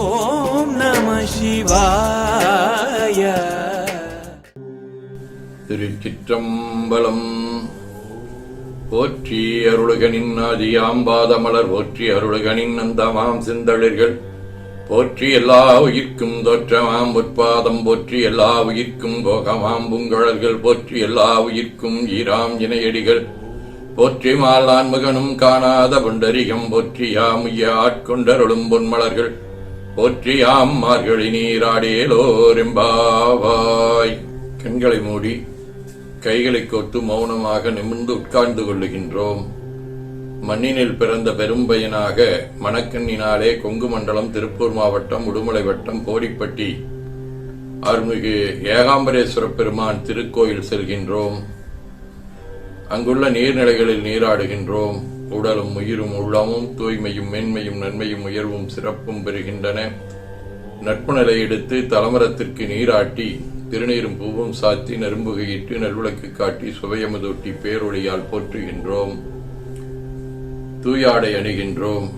ஓம் நம சிவாய. திருச்சிற்றம்பலம். போற்றி அருளுகனின் ஆதியாம்பாதமலர் போற்றி அருளுகனின் அந்தமாம் சிந்தளிர்கள். போற்றி எல்லா உயிர்க்கும் தோற்றமாம் உற்பாதம் போற்றி எல்லா உயிர்க்கும் போகமாம் பூங்கழல்கள் போற்றி எல்லா உயிர்க்கும் ஈராம் இணையடிகள். போற்றி மாலான் மகனும் காணாத புண்டரிகம் போற்றி யாம் ஆட்கொண்டருளும் பொன்மலர்கள். போற்றியாம் மார்கழி நீராடேலோரெம்பாவாய் கண்களை மூடி கைகளை கோத்து மௌனமாக நிமிர்ந்து உட்கார்ந்து கொள்ளுகின்றோம். மண்ணினில் பிறந்த பெரும்பயனாக மணக்கண்ணினாலே கொங்கு மண்டலம் திருப்பூர் மாவட்டம் உடுமலை வட்டம் போடிப்பட்டி அருள்மிகு ஏகாம்பரேஸ்வர பெருமான் திருக்கோயில் செல்கின்றோம். அங்குள்ள நீர்நிலைகளில் நீராடுகின்றோம். உடலும் உயிரும் உள்ளமும் தூய்மையும் மேன்மையும் நன்மையும் உயர்வும் சிறப்பும் பெறுகின்றன. நட்பு நிலை எடுத்து தலமரத்திற்கு நீராட்டி திருநீரும் பூவும் சாத்தி நரும்புகையிட்டு நல்விளக்கு காட்டி சுவையமுதொட்டி பேரொழியால் போற்றுகின்றோம். தூயாடை அணிகின்றோம்.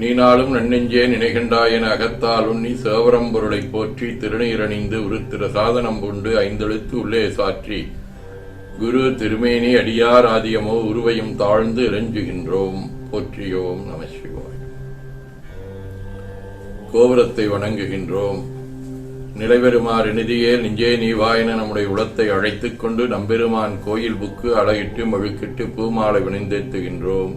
நீ நாளும் நன்னெஞ்சே நினைகின்றாய் என அகத்தாலும் நீ சேவரம் பொருளை போற்றி திருநீரணிந்து உருத்திர சாதனம் கொண்டு ஐந்தெழுத்து உள்ளே சாற்றி குரு திருமேனி அடியார் ஆதியமோ உருவையும் தாழ்ந்து இறைஞ்சுகின்றோம். போற்றியோம் நம சிவாய். கோபுரத்தை வணங்குகின்றோம். நிலைபெறுமாறு நிதியே நெஞ்சே நீவாயின நம்முடைய உளத்தை அழைத்துக் கொண்டு நம்பெருமான் கோயில் புக்கு அழகிட்டு மழுக்கிட்டு பூமாலை வினைந்தேத்துகின்றோம்.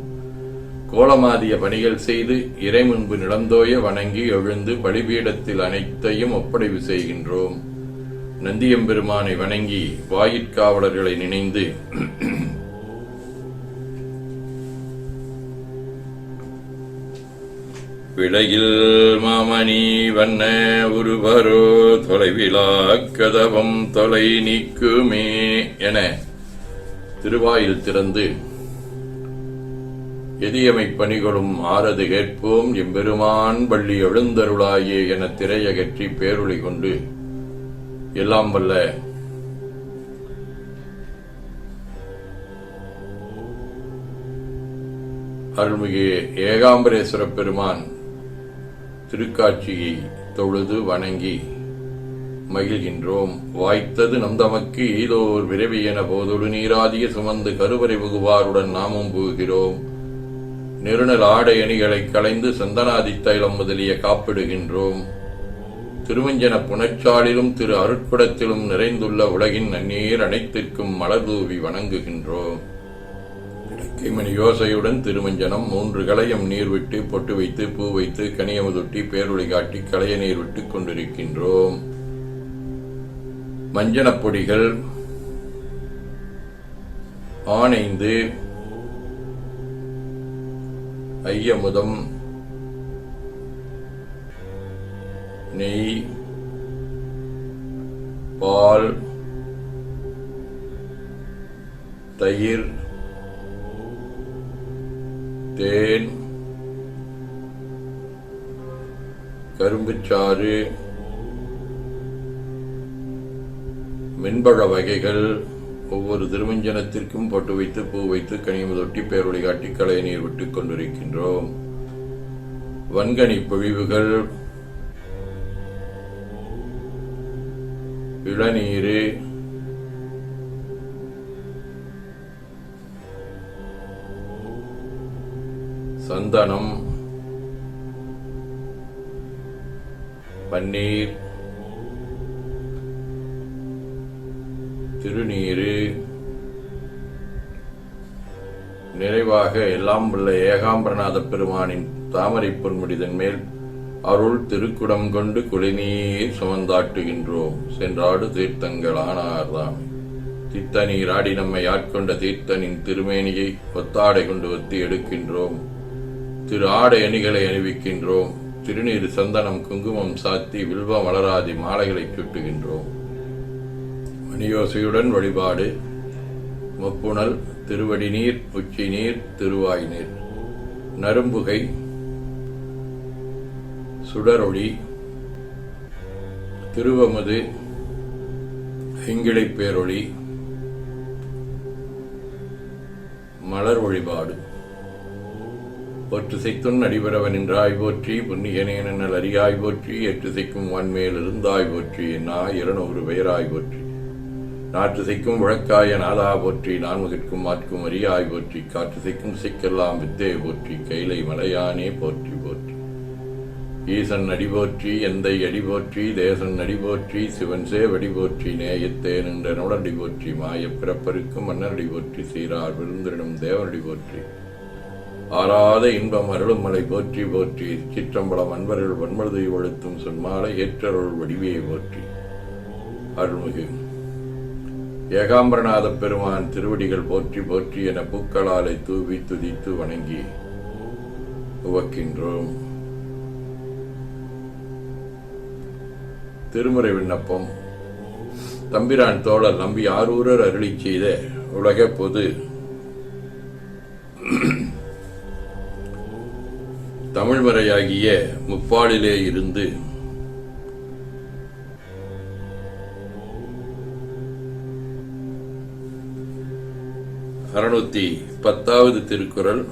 கோலமாதிய பணிகள் செய்து இறை முன்பு நிலந்தோய வணங்கி எழுந்து பலிபீடத்தில் அனைத்தையும் ஒப்படைவு செய்கின்றோம். நந்தியம்பெருமானை வணங்கி வாயிற்காவலர்களை நினைந்து விளையில் மாமணி வண்ண உருவரோ தொலைவிலா கதவம் தொலை நீக்குமே என திருவாயில் திறந்து எதியமை பணிகளும் ஆரது கேட்போம். எம்பெருமான் பள்ளி எழுந்தருளாயே என திரையகற்றி பேரொளி கொண்டு எல்லாம் வல்ல. அருள்மிகு ஏகாம்பரேஸ்வர பெருமான் திருக்காட்சியை தொழுது வணங்கி மகிழ்கின்றோம். வாய்த்தது நம் தமக்கு ஈதோர் விரைவி என போதொடு நீராதிய சுமந்து கருவறை புகுவாருடன் நாமும் புகுகிறோம். நெருநல் ஆடை அணிகளை களைந்து சந்தனாதி தைலம் முதலிய காப்பிடுகின்றோம். திருவஞ்சன புனச்சாலிலும் திரு அருட்படத்திலும் நிறைந்துள்ள உலகின் நன்னீர் அனைத்திற்கும் மலர் தூவி வணங்குகின்றோம். கிமணி யோசையுடன் திருமஞ்சனம் மூன்று களையம் நீர் விட்டு பொட்டு வைத்து பூ வைத்து கனியமுதொட்டி பேரொளி காட்டி களைய நீர் விட்டு கொண்டிருக்கின்றோம். மஞ்சனப் பொடிகள் ஆனைந்து ஐயமுதம் நெய் பால் தயிர் தேன் கரும்புச்சாறு மென்பழ வகைகள் ஒவ்வொரு திருமஞ்சனத்திற்கும் பட்டு வைத்து பூ வைத்து கனிமுதொட்டி பேரொழி காட்டி களைய நீர் விட்டுக் கொண்டிருக்கின்றோம். வன்கனி பொழிவுகள் இளநீர். சந்தனம். பன்னீர். திருநீரு. நிறைவாக எல்லாம் உள்ள ஏகாம்பரநாத பெருமானின் தாமரை பொன்முடிதன் மேல் அருள் திருக்குடம் கொண்டு குளிநீர் சுமந்தாட்டுகின்றோம். சென்றாடு தீர்த்தங்களானார்தாம் தித்தநீர் ஆடி நம்மை ஆட்கொண்ட தீர்த்தனின் திருமேனியை ஒத்தாடை கொண்டு ஒத்தி எடுக்கின்றோம். திரு ஆடை அணிகளை அணிவிக்கின்றோம். திருநீர் சந்தனம் குங்குமம் சாத்தி வில்வ மலராதி மாலைகளை சுட்டுகின்றோம். மணியோசையுடன் வழிபாடு. முப்புணல் திருவடி நீர் உச்சி நீர் திருவாய் நீர் நரும்புகை சுடரொளி. திருவமுது ஐங்கிழை பேரொளி. மலர் வழிபாடு ஒற்றுசைத்துன் அடிபரவன் என்றாய் போற்றி புண்ணியனேனல் அறியாய் போற்றி எற்றுசைக்கும் செய்க்கும் வான்மேல் இருந்தாய் போற்றி நா இருநூறு பெயராய் போற்றி. நாற்று செய்க்கும் வழக்காய நாதா போற்றி நான்முகிற்கும் மாற்கும் அரியாய் போற்றி காற்று செய்க்கும் சிக்கெல்லாம் வித்தே போற்றி கைலை மலையானே போற்றி. ஈசன் அடிபோற்றி எந்தை அடிபோற்றி தேசன் அடிபோற்றி சிவன் சேவடி போற்றி நேயத்தே நின்ற நோடடி போற்றி மாயப் பிறப்பருக்கும் மன்னரடி போற்றி சீரார் விருந்திடும் தேவனடி போற்றி ஆறாத இன்பம் அருளும் மலை போற்றி போற்றி. சிற்றம்பலம் அன்பர்கள் வன்மழுதை ஒழுத்தும் சொன்மாலை ஏற்றருள் வடிவே போற்றி. அருள்மிகு. ஏகாம்பரநாத பெருமான் திருவடிகள் போற்றி போற்றி என பூக்களாலை தூவி துதித்து வணங்கி உவக்கின்றோம். திருமுறை விண்ணப்பம். தம்பிரான் தோழர் நம்பி ஆரூரர் அருளி செய்த உலக பொது. தமிழ்மறையாகிய முப்பாலிலே இருந்து அறுநூத்தி பத்தாவது திருக்குறள்.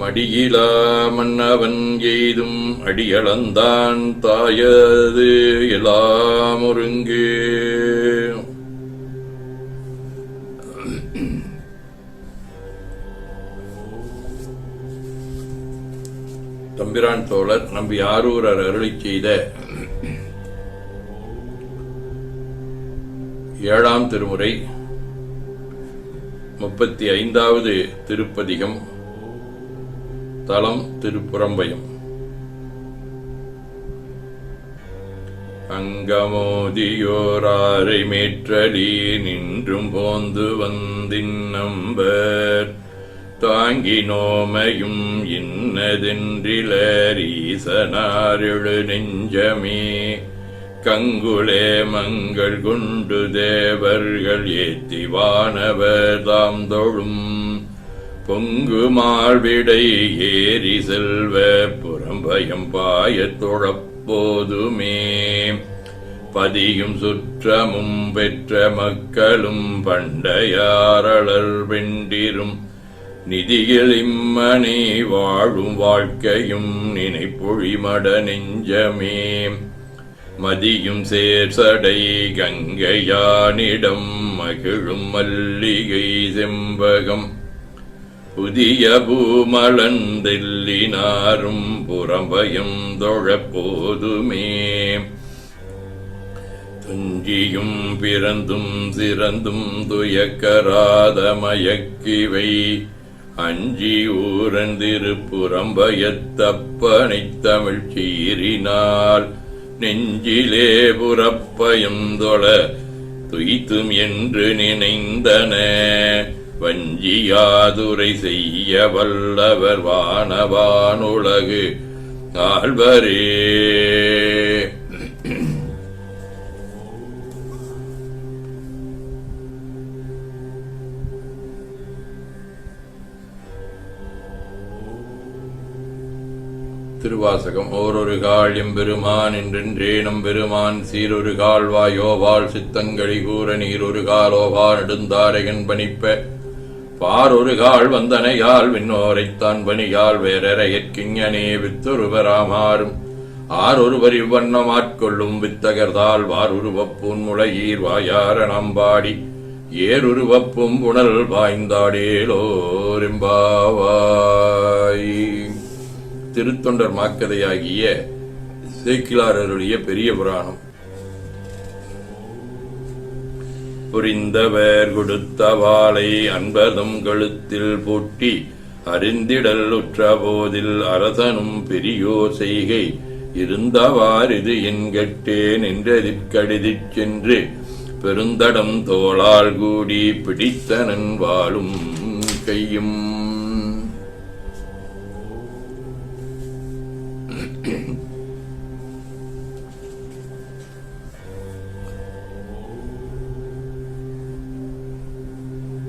மடியிலா மன்னவன் எய்தும் அடியளந்தான் தாயது எல்லாம் ஒருங்கே. தம்பிரான் தோழர் நம்பி ஆரூரர் அருளிச் செய்த ஏழாம் திருமுறை முப்பத்தி ஐந்தாவது திருப்பதிகம் தலம் திருப்புறம்பயம். அங்கமோதியோராரை மேற்றலி நின்றும் போந்து வந்தின் நம்பர். தாங்கி நோமையும் இன்னதென்றிலரீசனாரெழு நெஞ்சமே. கங்குலே மங்கள் கொண்டு தேவர்கள் ஏத்திவானவர் தாம் தொழும் பொங்கு மாழ்விடை ஏறி செல்வ புறம்பயம் பாயத் தொழப்போதுமே. பதியும் சுற்றமும் பெற்ற மக்களும் பண்டையாரளர் வெண்டிரும் நிதியில் இம்மனை வாழும் வாழ்க்கையும் நினைப்பொழிமட நெஞ்சமே. மதியும் சேர்சடை கங்கையானிடம் மகிழும் மல்லிகை செம்பகம். புதிய பூமளந்தெல்லினாரும் புறம்பயம் தொழப்போதுமே துஞ்சியும் பிறந்தும் சிறந்தும் துயக்கராத மயக்கிவை. அஞ்சி ஊரந்திருப்புறம்பயத்தப்பனைத் தமிழ் சீறினால் நெஞ்சிலே புறப்பயம் தொழ துய்த்தும் என்று நினைந்தன. வஞ்சியாதுரை செய்ய வல்லவர் வானவானுலகு ஆழ்வரே திருவாசகம் ஓரொரு கால் எம்பெருமான் என்றென்றே நம்பெருமான் சீரொரு கால்வாயோவாள் சித்தங்களி கூற நீரொரு காலோவா நெடுந்தாரையன் பணிப்ப. பாரொரு கால் வந்தனையால் விண்ணோரைத்தான் பணியால் வேறரையற்கிஞனே வித்தொருவராமாறும் ஆரொருவர் இவ்வண்ணம் ஆட்கொள்ளும் வித்தகர்தால் வாருருவப்பூன் முளையீர் வாயார நம்பாடி. ஏருருவப்பும் புனல் வாய்ந்தாடேலோரிம்பாவாய் திருத்தொண்டர் மாக்கதையாகிய சேக்கிலாரருடைய பெரிய புராணம். புரிந்தவர் கொடுத்த வாளை அன்பதும் கழுத்தில் பூட்டி அறிந்திடல் உற்ற போதில் அரசனும் பெரியோ செய்கை. இருந்தவாறிது என்கட்டேன் என்றதிற்கடிதிச் சென்று பெருந்தடம் தோளால் கூடி பிடித்தனன் வாழும் கையும்.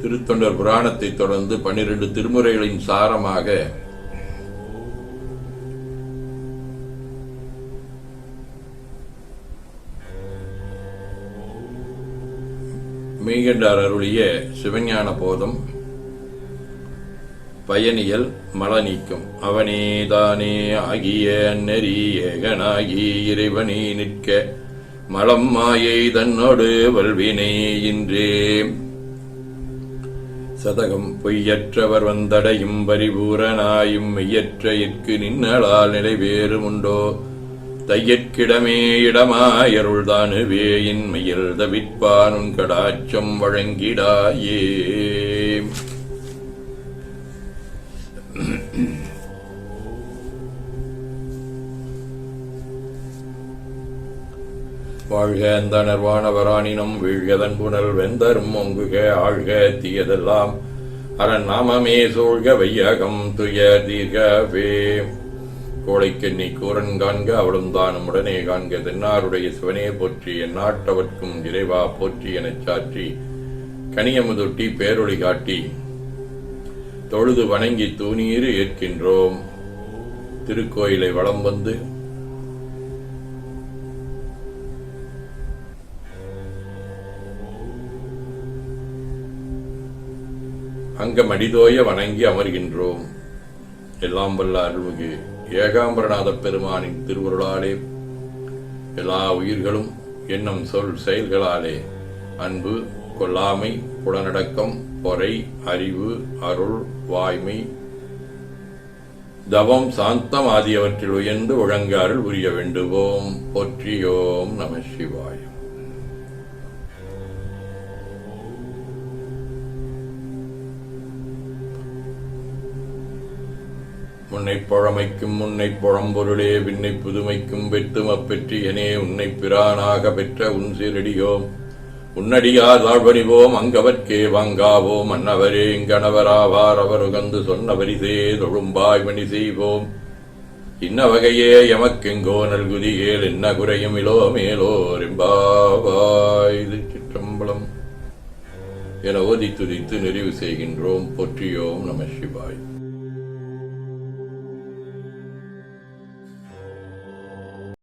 திருத்தொண்டர் புராணத்தை தொடர்ந்து பன்னிரண்டு திருமுறைகளின் சாரமாக மீகண்டார் அருளிய சிவஞான போதம் பயனியல் மல நீக்கும் அவனேதானே ஆகிய நெறி ஏகனாகி இறைவனே நிற்க மலம் மாயை தன்னோடு வல்வினை இன்றே. சதகம் பொய்யற்றவர் வந்தடையும் பரிபூரனாயும் மெய்யற்ற இற்கு நின்னலால் நிலைவேறுமுண்டோ தையற்கிடமே இடமாயருள்தானுவேயின் மயில் மையல் தவிப்பானுன் கடாச்சம் வழங்கிடாயே. வாழ்க அந்த நர்வாணவராணினம் வீழ்கதன் புனல் வெந்தரும் ஒங்குக ஆழ்க தீயதெல்லாம். அரண் நாமமே சூழ்க வையகம் துய தீர்கவே. கோழைக்கெண்ணி கூரன் காண்க அவளும் தானும் உடனே காண்க. தென்னாருடைய சிவனே போற்றி என் நாட்டவர்க்கும் இறைவா போற்றி எனச் சாற்றி. கனியமுதொட்டி பேரொளி காட்டி தொழுது வணங்கி தூணீறு ஏற்கின்றோம். திருக்கோயிலை வலம் வந்து அங்கமடிதோய வணங்கி அமர்கின்றோம். எல்லாம் வல்ல அருள்மிகு ஏகாம்பரநாத பெருமானின் திருவருளாலே. எல்லா உயிர்களும் எண்ணம் சொல் செயல்களாலே. அன்பு கொல்லாமை புலனடக்கம் பொறை அறிவு அருள் வாய்மை. தவம் சாந்தம் ஆகியவற்றில் உயர்ந்து ஒழங்க அருள் வேண்டுவோம். பொற்றியோம் நம சிவாயம் உன்னை பழமைக்கும் உன்னை புறம்பொருளே விண்ணை புதுமைக்கும் வெட்டுமப் பெற்றியனே உன்னை பிரானாக பெற்ற உன் சீரடியோம். உன்னடியார் தாழ்வணிவோம் அங்கவர்க்கே வாங்காவோம். அன்னவரே இங்கணவராவார் அவர் உகந்து சொன்ன வரிசே தொழும்பாய் மணி செய்வோம். இன்ன வகையே எமக்கெங்கோ நல்குதியேல் என்ன குறையும் இலோ மேலோ ரெம்பாவாய் சிற்றம்பலம். என ஓதி துதித்து நிறைவு செய்கின்றோம் பொற்றியோம் நம சிவாய்.